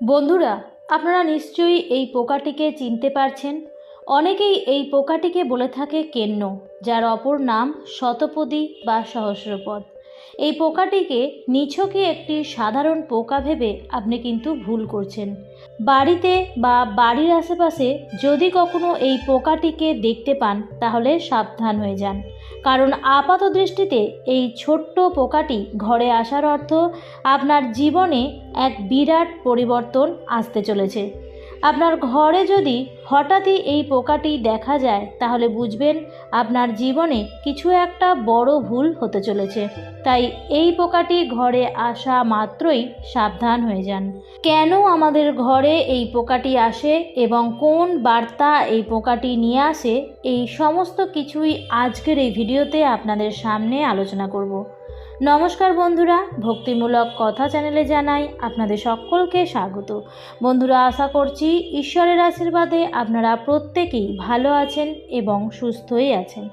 বন্ধুরা, আপনারা নিশ্চয়ই এই পোকাটিকে চিনতে পারছেন। অনেকেই এই পোকাটিকে বলে থাকে কেন্ন, যার অপর নাম শতপদী বা সহস্রপদ। এই পোকাটিকে নিছকে একটি সাধারণ পোকা ভেবে আপনি কিন্তু ভুল করছেন। বাড়িতে বা বাড়ির আশেপাশে যদি কখনো এই পোকাটিকে দেখতে পান, তাহলে সাবধান হয়ে যান। কারণ আপাত দৃষ্টিতে এই ছোট্ট পোকাটি ঘরে আসার অর্থ আপনার জীবনে এক বিরাট পরিবর্তন আসতে চলেছে। আপনার ঘরে যদি হঠাৎই এই পোকাটি দেখা যায়, তাহলে বুঝবেন আপনার জীবনে কিছু একটা বড় ভুল হতে চলেছে। তাই এই পোকাটি ঘরে আসা মাত্রই সাবধান হয়ে যান। কেন আমাদের ঘরে এই পোকাটি আসে এবং কোন বার্তা এই পোকাটি নিয়ে আসে, এই সমস্ত কিছুই আজকের এই ভিডিওতে আপনাদের সামনে আলোচনা করব। নমস্কার বন্ধুরা, ভক্তিমূলক কথা চ্যানেলে জানাই আপনাদের সকলকে স্বাগত। বন্ধুরা, আশা করছি ঈশ্বরের আশীর্বাদে আপনারা প্রত্যেকেই ভালো আছেন এবং সুস্থই আছেন।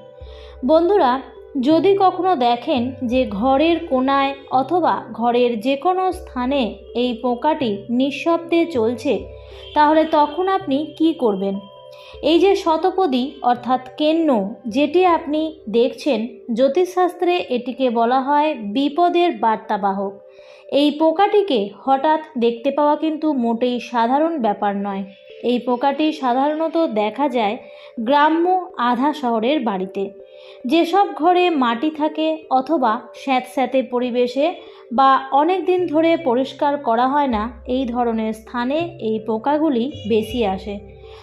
বন্ধুরা, যদি কখনো দেখেন যে ঘরের কোনায় অথবা ঘরের যে কোনো স্থানে এই পোকাটি নিঃশব্দে চলছে, তাহলে তখন আপনি কি করবেন? এই যে শতপদী, অর্থাৎ কেন্ন, যেটি আপনি দেখছেন, জ্যোতিষশাস্ত্রে এটিকে বলা হয় বিপদের বার্তাবাহক। এই পোকাটিকে হঠাৎ দেখতে পাওয়া কিন্তু মোটেই সাধারণ ব্যাপার নয়। এই পোকাটি সাধারণত দেখা যায় গ্রাম্য আধা শহরের বাড়িতে। যেসব ঘরে মাটি থাকে অথবা স্যাঁতস্যাঁতে পরিবেশে বা অনেক দিন ধরে পরিষ্কার করা হয় না, এই ধরনের স্থানে এই পোকাগুলি বেশি আসে।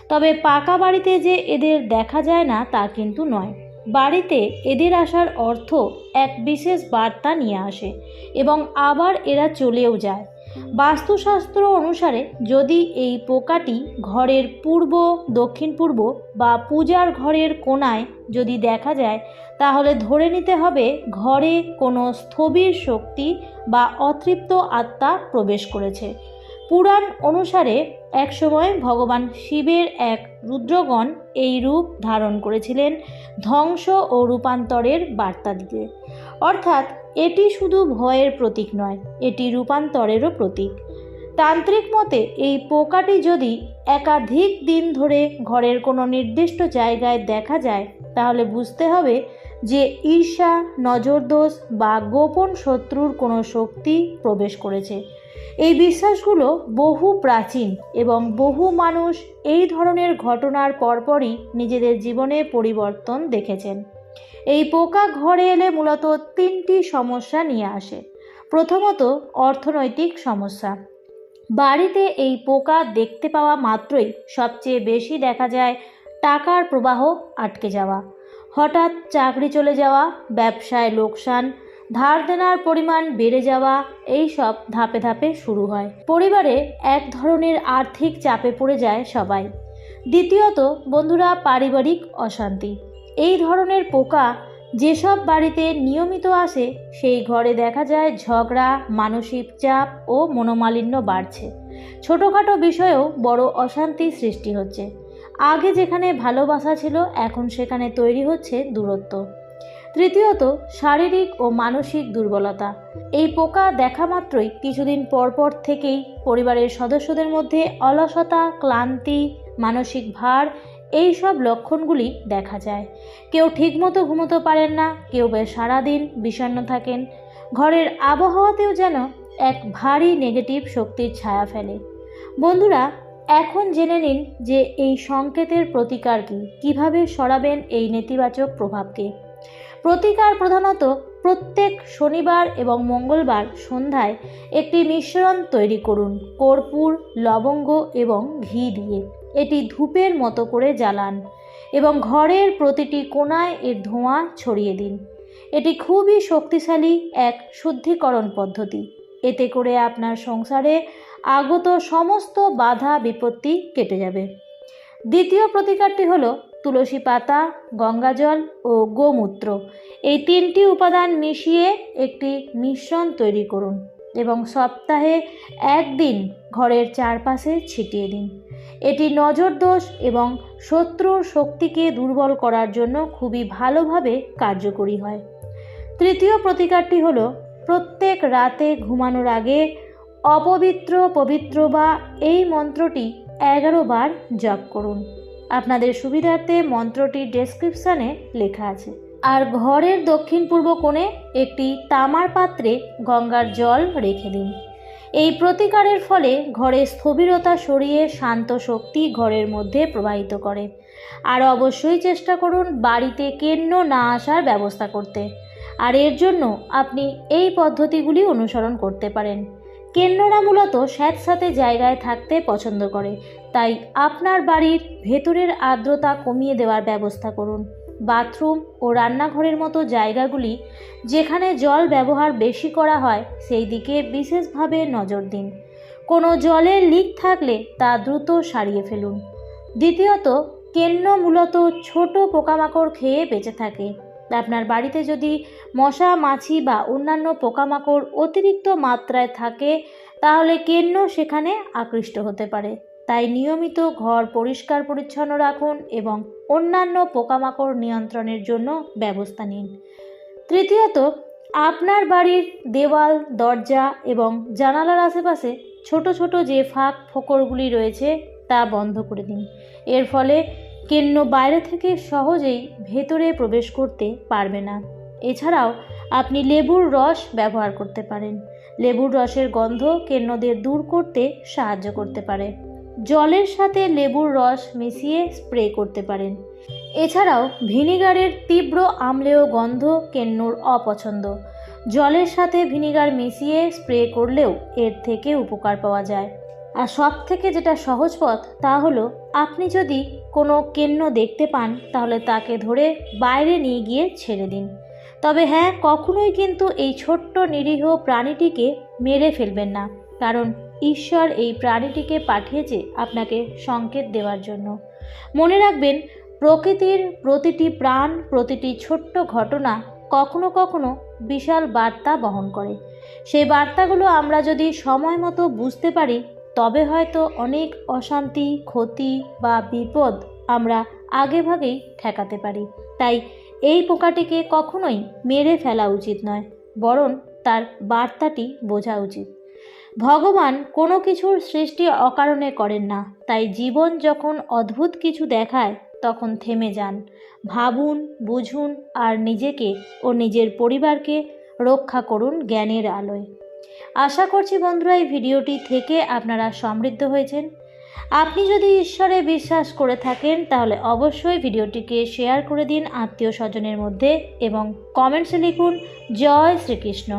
তবে পাকা বাড়িতে যে এদের দেখা যায় না তা কিন্তু নয়। বাড়িতে এদের আসার অর্থ এক বিশেষ বার্তা নিয়ে আসে এবং আবার এরা চলেও যায়। বাস্তুশাস্ত্র অনুসারে যদি এই পোকাটি ঘরের পূর্ব, দক্ষিণ পূর্ব বা পূজার ঘরের কোণায় যদি দেখা যায়, তাহলে ধরে নিতে হবে ঘরে কোনো স্থবির শক্তি বা অতৃপ্ত আত্মা প্রবেশ করেছে। পুরাণ অনুসারে একসময় ভগবান শিবের এক রুদ্রগণ এই রূপ ধারণ করেছিলেন ধ্বংস ও রূপান্তরের বার্তা দিতে। অর্থাৎ এটি শুধু ভয়ের প্রতীক নয়, এটি রূপান্তরেরও প্রতীক। তান্ত্রিক মতে এই পোকাটি যদি একাধিক দিন ধরে ঘরের কোনো নির্দিষ্ট জায়গায় দেখা যায়, তাহলে বুঝতে হবে যে ঈর্ষা, নজরদোষ বা গোপন শত্রুর কোনো শক্তি প্রবেশ করেছে। এই বিশ্বাসগুলো বহু প্রাচীন এবং বহু মানুষ এই ধরনের ঘটনার পরপরই নিজেদের জীবনে পরিবর্তন দেখেছেন। এই পোকা ঘরে এলে মূলত তিনটি সমস্যা নিয়ে আসে। প্রথমত, অর্থনৈতিক সমস্যা। বাড়িতে এই পোকা দেখতে পাওয়া মাত্রই সবচেয়ে বেশি দেখা যায় টাকার প্রবাহ আটকে যাওয়া। হঠাৎ চাকরি চলে যাওয়া, ব্যবসায় লোকসান ধার দেনার পরিমাণ বেড়ে যাওয়া এই সব ধাপে ধাপে শুরু হয়। পরিবারে এক ধরনের আর্থিক চাপে পড়ে যায় সবাই। দ্বিতীয়ত, বন্ধুরা, পারিবারিক অশান্তি। এই ধরনের পোকা যেসব বাড়িতে নিয়মিত আসে, সেই ঘরে দেখা যায় ঝগড়া, মানসিক চাপ ও মনোমালিন্য বাড়ছে। ছোটোখাটো বিষয়েও বড় অশান্তি সৃষ্টি হচ্ছে। আগে যেখানে ভালোবাসা ছিল, এখন সেখানে তৈরি হচ্ছে দূরত্ব। তৃতীয়ত, শারীরিক ও মানসিক দুর্বলতা। এই পোকা দেখা মাত্রই কিছুদিন পরপর থেকেই পরিবারের সদস্যদের মধ্যে অলসতা, ক্লান্তি, মানসিক ভার, এই সব লক্ষণগুলি দেখা যায়। কেউ ঠিকমতো ঘুমোতে পারেন না, কেউ বেশ সারাদিন বিষণ্ণ থাকেন। ঘরের আবহাওয়াতেও যেন এক ভারী নেগেটিভ শক্তির ছায়া ফেলে। বন্ধুরা, এখন জেনে নিন যে এই সংকেতের প্রতিকার কী? কীভাবে সরাবেন এই নেতিবাচক প্রভাবকে? প্রতিকার প্রধানত প্রত্যেক শনিবার এবং মঙ্গলবার সন্ধ্যায় একটি মিশ্রণ তৈরি করুন, কর্পূর, লবঙ্গ এবং ঘি দিয়ে। এটি ধূপের মতো করে জ্বালান এবং ঘরের প্রতিটি কোণায় এর ধোঁয়া ছড়িয়ে দিন। এটি খুবই শক্তিশালী এক শুদ্ধিকরণ পদ্ধতি। এতে করে আপনার সংসারে আগত সমস্ত বাধা বিপত্তি কেটে যাবে। দ্বিতীয় প্রতিকারটি হলো তুলসী পাতা, গঙ্গাজল ও গোমূত্র। এই তিনটি উপাদান মিশিয়ে একটি মিশ্রণ তৈরি করুন এবং সপ্তাহে একদিন ঘরের চারপাশে ছিটিয়ে দিন। এটি নজরদোষ এবং শত্রুর শক্তিকে দুর্বল করার জন্য খুবই ভালোভাবে কার্যকরী হয়। তৃতীয় প্রতিকারটি হল প্রত্যেক রাতে ঘুমানোর আগে অপবিত্র, পবিত্র বা এই মন্ত্রটি এগারো বার জপ করুন। আপনাদের সুবিধার্থে মন্ত্রটি ডেসক্রিপশানে লেখা আছে। আর ঘরের দক্ষিণ পূর্ব কোণে একটি তামার পাত্রে গঙ্গার জল রেখে দিন। এই প্রতিকারের ফলে ঘরে স্থবিরতা সরিয়ে শান্ত শক্তি ঘরের মধ্যে প্রবাহিত করে। আর অবশ্যই চেষ্টা করুন বাড়িতে কেন্ন না আসার ব্যবস্থা করতে। আর এর জন্য আপনি এই পদ্ধতিগুলি অনুসরণ করতে পারেন। কেন্নরা মূলত স্যাঁতস্যাঁতে জায়গায় থাকতে পছন্দ করে। তাই আপনার বাড়ির ভেতরের আর্দ্রতা কমিয়ে দেওয়ার ব্যবস্থা করুন। বাথরুম ও রান্নাঘরের মতো জায়গাগুলি যেখানে জল ব্যবহার বেশি করা হয়, সেই দিকে বিশেষভাবে নজর দিন। কোনো জলের লিক থাকলে তা দ্রুত সারিয়ে ফেলুন। দ্বিতীয়ত কেন্ন মূলত ছোট পোকামাকড় খেয়ে বেঁচে থাকে। আপনার বাড়িতে যদি মশা, মাছি বা অন্যান্য পোকামাকড় অতিরিক্ত মাত্রায় থাকে, তাহলে কেন্ন সেখানে আকৃষ্ট হতে পারে। তাই নিয়মিত ঘর পরিষ্কার পরিচ্ছন্ন রাখুন এবং অন্যান্য পোকামাকড় নিয়ন্ত্রণের জন্য ব্যবস্থা নিন। তৃতীয়ত, আপনার বাড়ির দেওয়াল, দরজা এবং জানালার আশেপাশে ছোট ছোট যে ফাঁক ফোকরগুলি রয়েছে তা বন্ধ করে দিন। এর ফলে কেন্ন বাইরে থেকে সহজেই ভেতরে প্রবেশ করতে পারবে না। এছাড়াও আপনি লেবুর রস ব্যবহার করতে পারেন। লেবুর রসের গন্ধ কেন্নদের দূর করতে সাহায্য করতে পারে। জলের সাথে লেবুর রস মিশিয়ে স্প্রে করতে পারেন। এছাড়াও ভিনিগারের তীব্র আমলেয় গন্ধ কেন্নুর অপছন্দ। জলের সাথে ভিনিগার মিশিয়ে স্প্রে করলেও এর থেকে উপকার পাওয়া যায়। আর সব থেকে যেটা সহজ পথ, তা হলো আপনি যদি কোনো কেন্ন দেখতে পান, তাহলে তাকে ধরে বাইরে নিয়ে গিয়ে ছেড়ে দিন। তবে হ্যাঁ কখনোই কিন্তু এই ছোট্ট নিরীহ প্রাণীটিকে মেরে ফেলবেন না। কারণ ঈশ্বর এই প্রাণীটিকে পাঠিয়েছে আপনাকে সংকেত দেওয়ার জন্য। মনে রাখবেন, প্রকৃতির প্রতিটি প্রাণ, প্রতিটি ছোট্ট ঘটনা কখনো কখনো বিশাল বার্তা বহন করে। সেই বার্তাগুলো আমরা যদি সময় মতো বুঝতে পারি তবে হয়তো অনেক অশান্তি, ক্ষতি বা বিপদ আমরা আগেভাগেই ঠেকাতে পারি। তাই এই পোকাটিকে কখনোই মেরে ফেলা উচিত নয়, বরং তার বার্তাটি বোঝা উচিত। ভগবান কোনো কিছুর সৃষ্টি অকারণে করেন না, তাই জীবন যখন অদ্ভুত কিছু দেখায়, তখন থেমে যান, ভাবুন, বুঝুন আর নিজেকে ও নিজের পরিবারকে রক্ষা করুন জ্ঞানের আলোয়। আশা করছি বন্ধুরা, এই ভিডিওটি থেকে আপনারা সমৃদ্ধ হয়েছেন। আপনি যদি ঈশ্বরে বিশ্বাস করে থাকেন, তাহলে অবশ্যই ভিডিওটিকে শেয়ার করে দিন আত্মীয় স্বজনের মধ্যে এবং কমেন্টসে লিখুন, জয় শ্রীকৃষ্ণ।